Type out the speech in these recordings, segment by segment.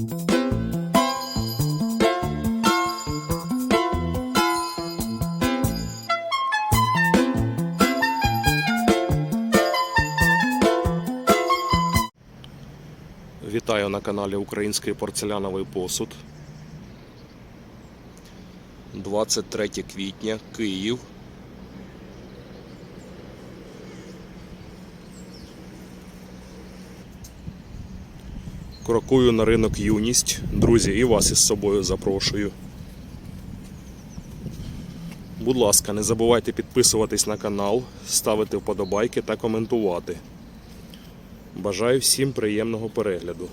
Вітаю на каналі Український порцеляновий посуд. 23 квітня, Київ. Крокую на ринок юність. Друзі, і вас із собою запрошую. Будь ласка, не забувайте підписуватись на канал, ставити вподобайки та коментувати. Бажаю всім приємного перегляду.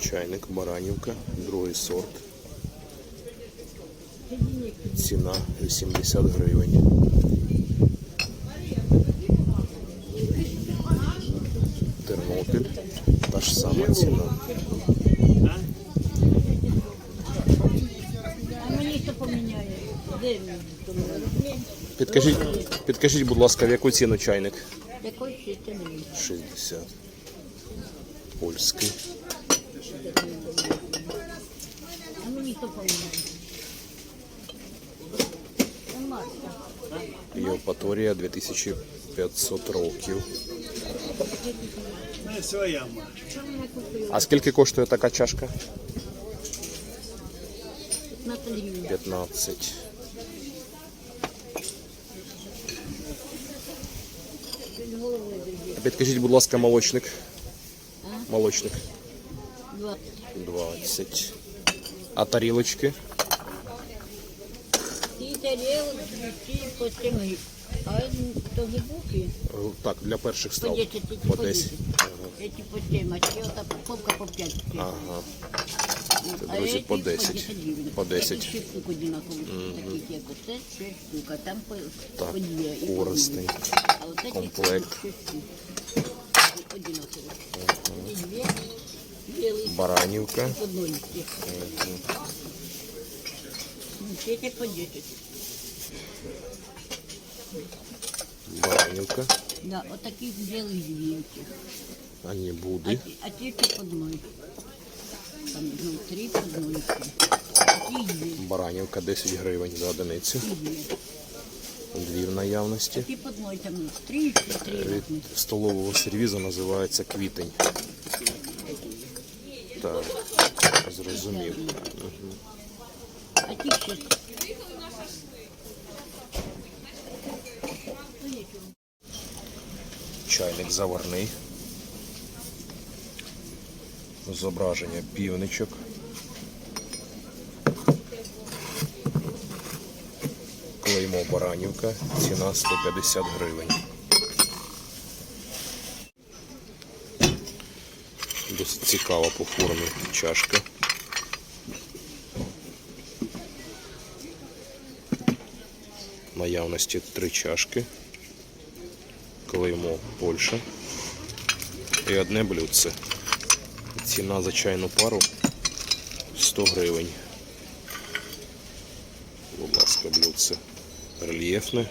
Чайник Баранівка, другий сорт. Ціна 80 гривень. Тернопіль. Та ж сама ціна. Підкажіть, підкажіть, будь ласка, в яку ціну чайник? Якої ще ти не він? 60. Польський. А мені хто поміняє? Це Марта. Євпаторія 2500 років. Не своя ма. Що мене купила? А скільки коштує така чашка? 15 гривень. 15. Він головою держить. А Підкажіть, будь ласка, молочник. Молочник 20. 20. А тарілочки? Ті тарілки, ті по 7 гривень. А то глибокі? Е, Так, для перших По страв. 10, ті По по 10. 10. Эти по 7, а ті ота полка по 5. Ага. Це, А друзі, эти по 10. гривен. По 10. Эти 6 штук одинаковых. Таких як оце, 6 штук, а там по, Так, по 2. і по користий. дві. А от эти комплект. 6 штук. Одинаковых. І дві білий Баранівка. по однолітки. Ну, Эти по 10. Баранівка. Да, от таких білих дві. этих. А не А, буди. ті- а ті по одной. Там, ну, три по одной. А ті дві. Баранівка 10 гривень за одиницю. Дві. Дві в наявності. Ті по одной, там три, три. Від столового сервізу називається квітень. Так, зрозумів. Ще Чайник заварний. Зображення півничок. Клеймо Баранівка. Ціна 150 гривень. Досить цікава по формі чашка. Наявності три чашки. Клеймо Польща. І одне блюдце. Ціна за чайну пару 100 гривень. Будь ласка, блюдце. Рельєфне.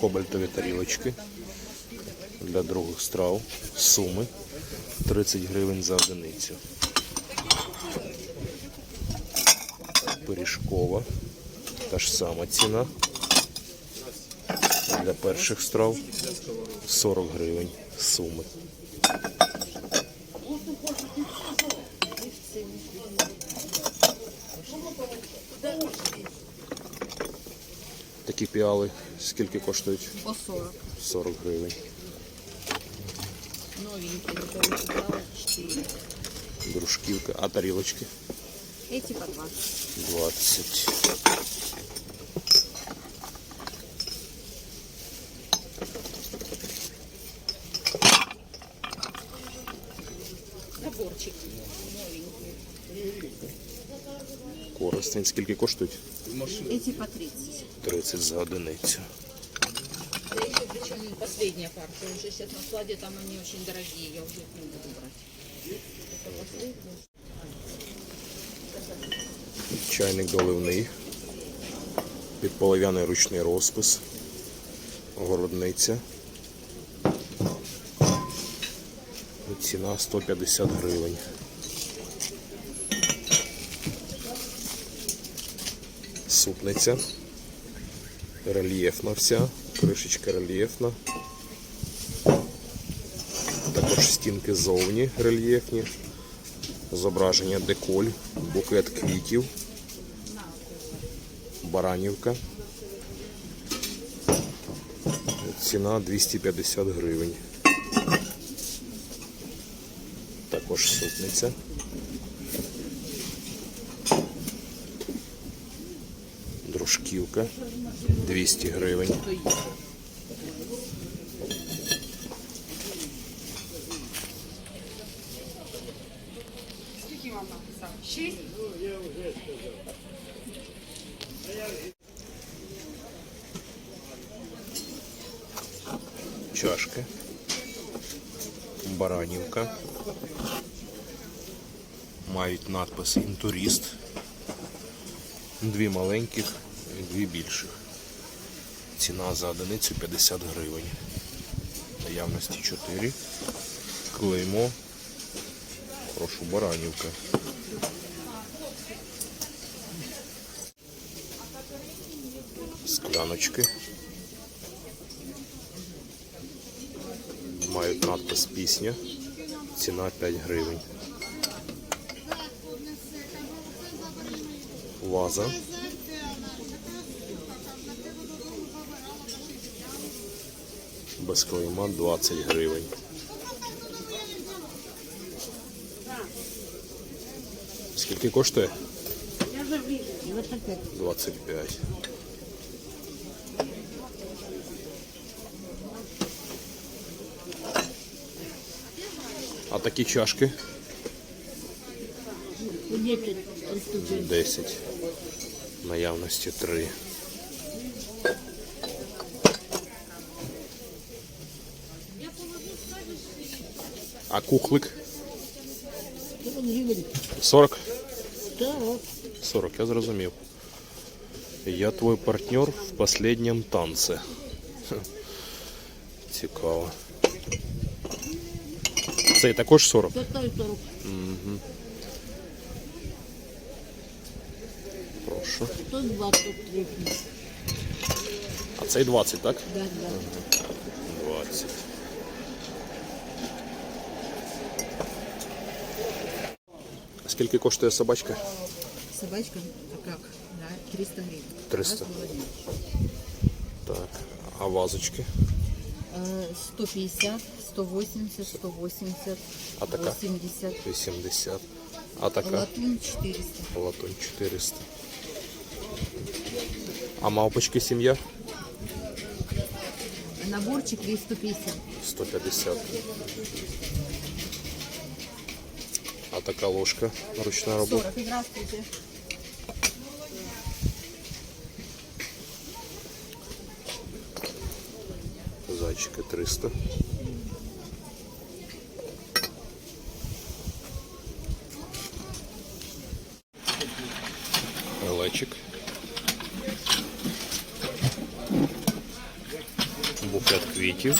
Кобальтові тарілочки для других страв. Суми 30 гривень за одиницю. Пиріжкова. Та ж сама ціна. Для перших страв 40 гривень суми. Такі піали скільки коштують? По 40. 40 гривень. 4. Дружківка. А тарілочки? Эти по 20. 20. Коростень. Скільки коштують? Эти по 30. 30 за одиницю. Да еще причем последняя партия. Уже сейчас на складе там они очень дорогие. Я уже их не буду брать. Это последняя. Чайник доливний. Під полов'яний ручний розпис. Городниця. Ціна 150 гривень. Супниця. Рельєфна вся. Кришечка рельєфна. Також стінки ззовні рельєфні. Зображення деколь, букет квітів, баранівка. Ціна 250 гривень. Також супниця. Дружківка 200 гривень. Скільки вам написав? Шість? Чашки. Баранівка. Мають надпис інтурист. Дві маленьких дві більших. Ціна за одиницю 50 гривень. Наявності 4. Клеймо. Прошу баранівка. Скляночки. Мають надпис пісня. Ціна 5 гривень. Ваза. Без клейма 20 гривень. Скільки коштує? 25. А такі чашки? 10. Наявності 3. А кухлик? 40? 40, я зрозумів. Я твой партнер в последнем танце. Цікаво. Цей також 40? Прошу. 123. А цей 20, так? Да, да. 20. Скільки коштує собачка? Собачка, а как? Да, 300 гривен. 300. Раз в один. Так. А вазочки? Э, 150, 180, 180, А така? 80. 80. А така? Латунь 400. Латунь 400. А мавпочки сім'я? Наборчик весь 150. 150. А така ложка ручна робота? 40. Здравствуйте. Зайчики 300. Лечик. Букет квітів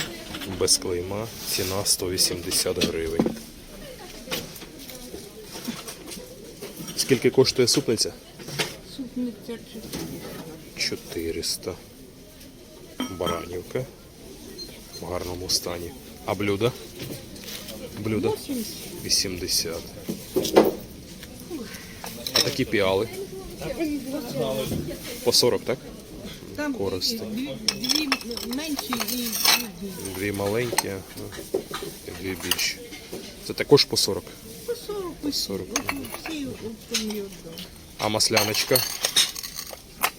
без клейма. Ціна 180 гривень. Скільки коштує супниця? 400. Баранівка в гарному стані. А блюдо? Блюдо? 80. А такі піали? По 40, так? Там. Дві, дві менші і, і більші. Дві маленькі, і дві більші. Це також по 40. По 40, по 40. 40. Всі оптом не віддам. А масляночка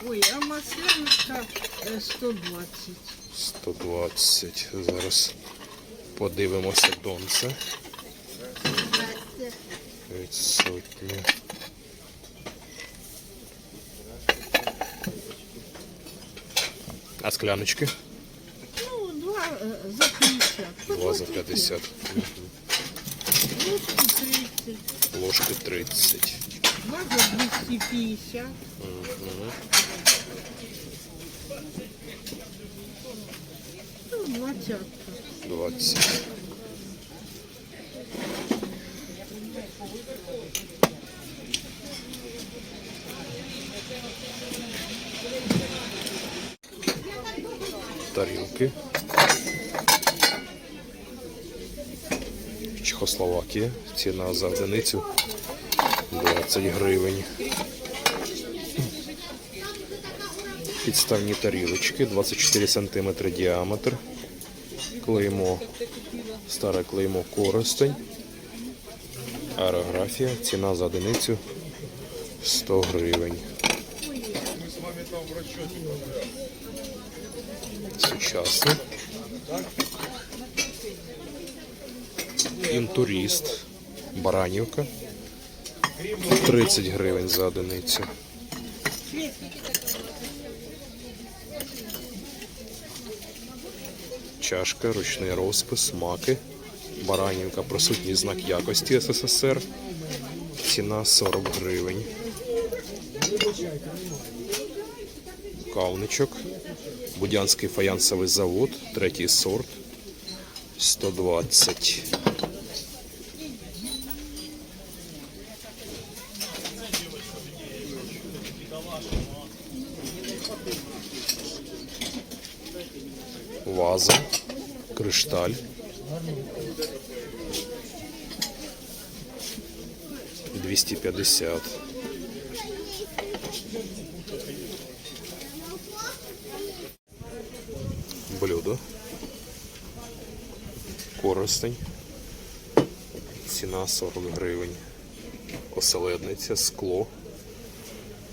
Ой, а маслянка е, 120. 120. Зараз подивимося донце. Від сотні. А скляночки? Ну, два е, за 50. Два за 20. 50. Ложки 30. Ложки 30. Два за 250. Ну, 20. 20. Тарілки. Чехословакія. Ціна за одиницю 20 гривень. Підставні тарілочки 24 см діаметр. Клеймо, старе клеймо Коростень. Аерографія. Ціна за одиницю 100 гривень. Сучасне. Інтурист. Баранівка. 30 гривень за одиницю. Чашка, ручний розпис, маки. Баранівка, присутній знак якості СССР. Ціна 40 гривень. Кавничок. Будянський фаянсовий завод, третій сорт. 120. Ваза, кришталь. Двісті п'ятдесят. Блюдо. Коростень. Ціна 40 гривень. Оселедниця, скло.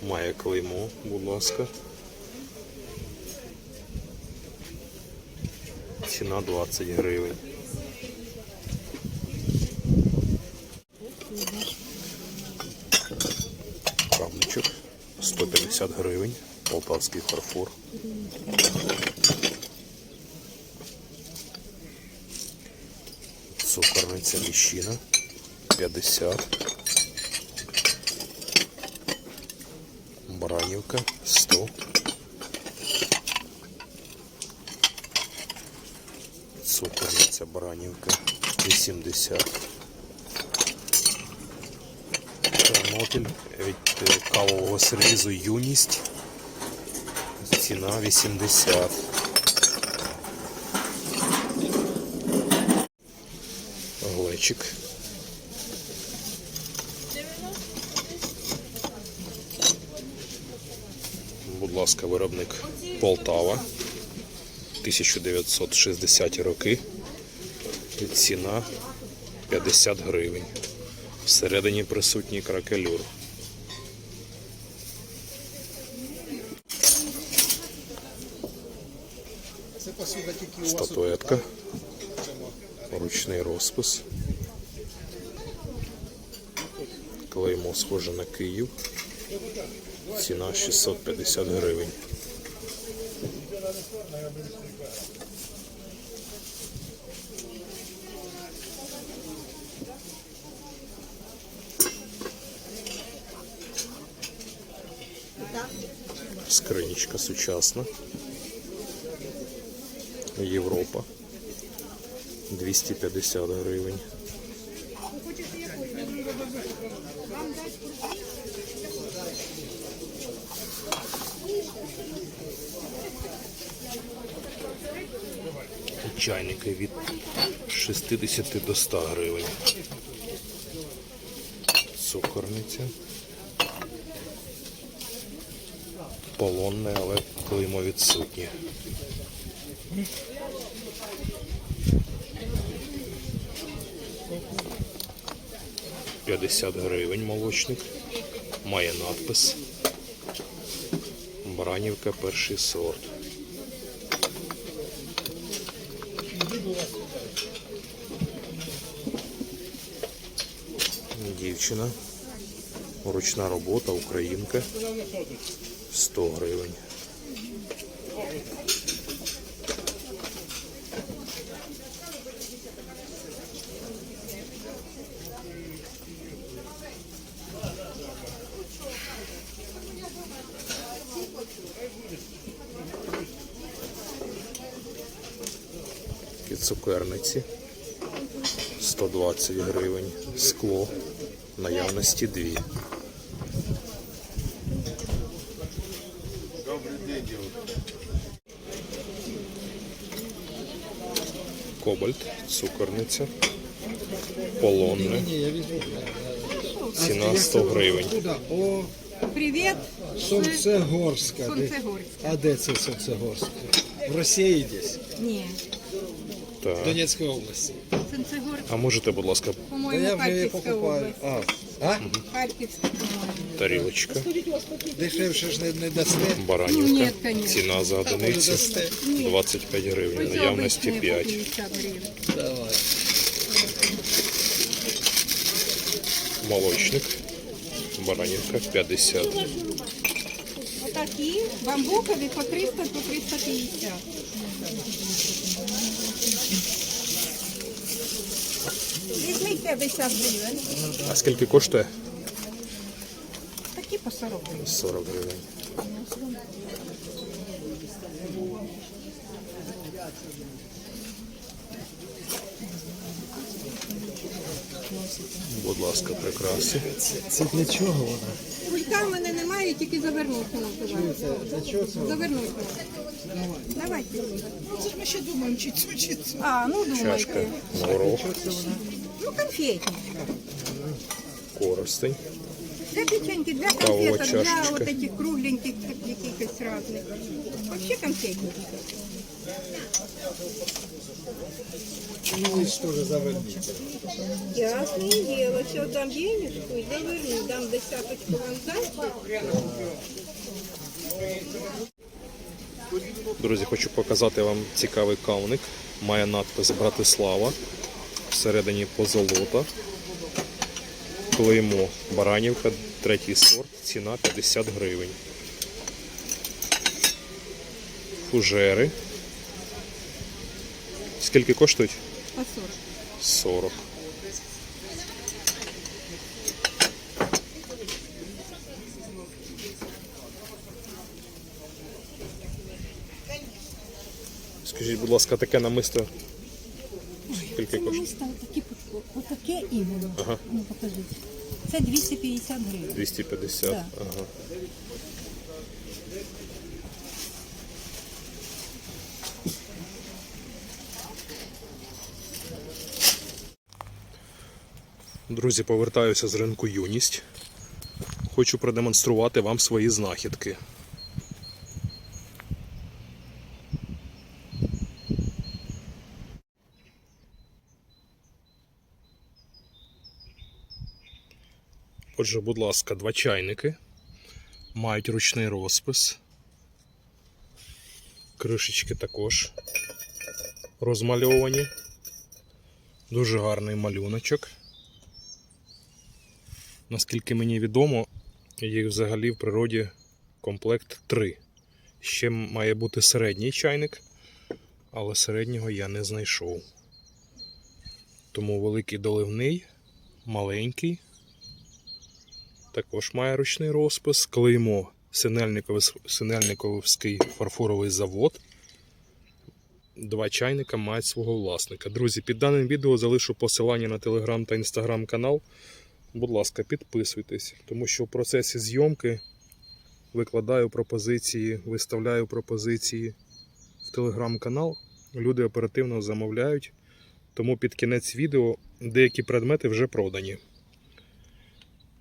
Має клеймо, будь ласка. Ціна 20 гривень. Кабличок 150 гривень. Полтавський фарфор. Цукорниця міщина 50. Баранівка 100. Цукорниця Баранівка 80. Тернопіль від е, кавового сервізу Юність. Ціна 80. Глечик. Будь ласка, виробник Полтава. 1960 роки. Ціна 50 гривень. Всередині присутній кракелюр. Статуетка. Ручний розпис. Клеймо схоже на Київ. Ціна 650 гривень. Скринічка сучасна. Європа. 250 гривень. Чайники від 60 до 100 гривень. Цукорниця. Полонне, але Клеймо відсутнє. П'ятдесят гривень молочник. Має надпис. Баранівка перший сорт. Дівчина. Ручна робота, українка. 100 гривень. І цукерниці 120 гривень. Скло. Наявності дві. Кобальт, цукорниця, полонне. Ціна 100 гривень. Привіт, Сонцегорська. Сонцегорська. А де це Сонцегорська? В Росії десь? Ні, В Так. Донецькій області. Сонцегорська, А можете, будь ласка, по-моєму, я вже її Харківська покупаю. область. А, а? Харківська, по-моєму. тарілочка, Дешевше ж не, не дасте. баранівка. Ну, ні, конечно. Ціна за Може одиницю дасте. 25 гривень, Ось наявності обичні по 5. 50 гривень. Давай. Молочник, баранівка 50. Отакі бамбукові по 300, по 350. 50 гривень. А скільки коштує? Такі по 40 гривень. 40 гривень. Будь ласка, прикраси. Це для чого вона? Кулька в мене немає, тільки завернути називається. Для? Завернути. Давайте. Ну, це ж ми ще думаємо, чи цю, чи цю. А, ну Чашка, горох, Ну, конфетні. коростень. Це печеньки для Кавова конфеток, для чашечка. вот этих кругленьких якихось разных. Вообще. Ну, заверніть. Ясное дело, сейчас дам денежку и заверну, дам десяточку вам дать. Друзі, хочу показати вам цікавий кавник. Має надпис Братислава. Всередині позолота. Клеймо Баранівка, третій сорт, ціна 50 гривень. Фужери. Скільки коштують? По 40. 40. Скажіть, будь ласка, таке намисто скільки коштує? Такі, отаке іменно. Ага. Ну, покажіть. Це 250 гривень. 250. Так. Ага. Друзі, повертаюся з ринку юність. Хочу продемонструвати вам свої знахідки. Отже, будь ласка, два чайники. Мають ручний розпис. Кришечки також розмальовані. Дуже гарний малюночок. Наскільки мені відомо, їх взагалі в природі комплект 3. Ще має бути середній чайник, але середнього я не знайшов. Тому великий доливний, маленький. Також має ручний розпис. Клеймо Синельниковський фарфоровий завод. Два чайника мають свого власника. Друзі, під даним відео залишу посилання на телеграм та інстаграм канал. Будь ласка, підписуйтесь, тому що в процесі зйомки викладаю пропозиції, виставляю пропозиції в телеграм-канал. Люди оперативно замовляють, тому під кінець відео деякі предмети вже продані.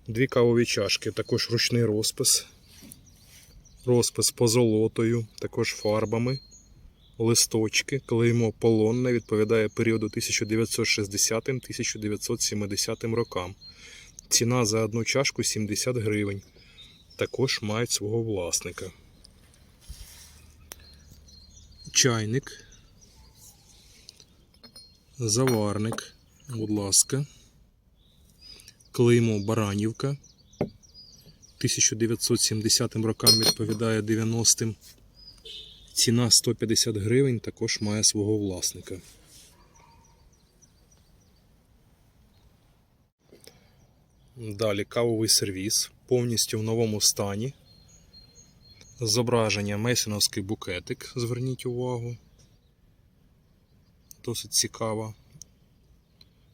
Дві кавові чашки, також ручний розпис. Розпис позолотою, також фарбами, листочки, клеймо полонне відповідає періоду 1960-1970 рокам. Ціна за одну чашку 70 гривень. Також мають свого власника. Чайник. Заварник. Будь ласка. Клеймо Баранівка. 1970 рокам відповідає 90-м. Ціна 150 гривень також має свого власника. Далі кавовий сервіс повністю в новому стані. Зображення Месіновський букетик. Зверніть увагу. Досить цікаво.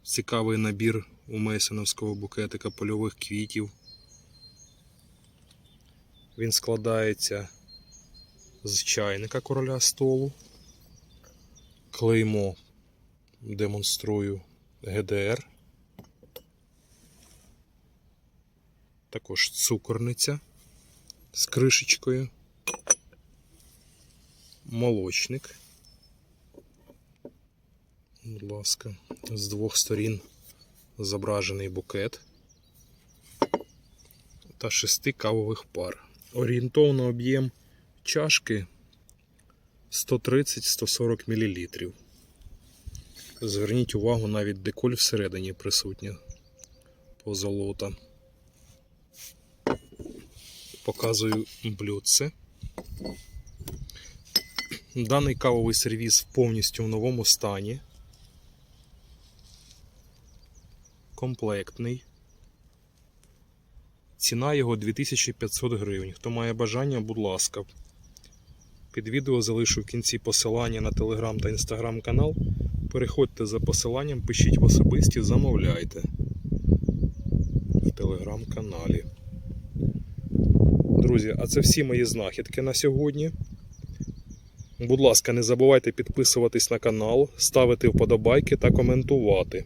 Цікавий набір у Месіновського букетика польових квітів. Він складається з чайника короля столу. Клеймо демонструю ГДР. Також цукорниця з кришечкою. Молочник. Будь ласка, з двох сторін зображений букет та шести кавових пар. Орієнтовно об'єм чашки 130-140 мл. Зверніть увагу, навіть деколь всередині присутня позолота. Показую блюдце. Даний кавовий сервіс повністю в новому стані. Комплектний. Ціна його 2500 гривень. Хто має бажання, будь ласка. Під відео залишу в кінці посилання на телеграм та інстаграм канал. Переходьте за посиланням, пишіть в особисті, замовляйте в телеграм-каналі. Друзі, а це всі мої знахідки на сьогодні. Будь ласка, не забувайте підписуватись на канал, ставити вподобайки та коментувати.